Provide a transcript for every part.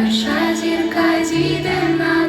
Перша зірка зійде на.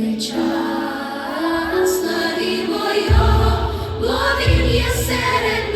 Тривожний час. Славімо Його, бо Він є серед.